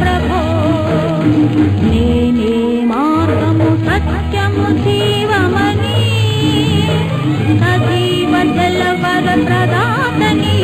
ప్రభో నేనే మార్గము సత్యము జీవమని సజీవ జలవర ప్రదాతని.